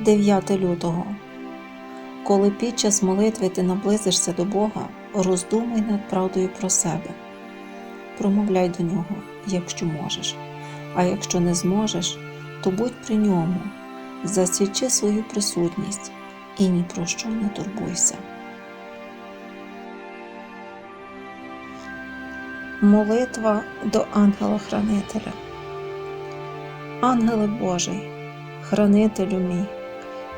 9 лютого. Коли під час молитви ти наблизишся до Бога, роздумуй над правдою про себе. Промовляй до нього, якщо можеш, а якщо не зможеш, то будь при ньому, засвідчи свою присутність і ні про що не турбуйся. Молитва до ангела-хранителя. Ангеле Божий, хранителю мій,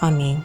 Амінь.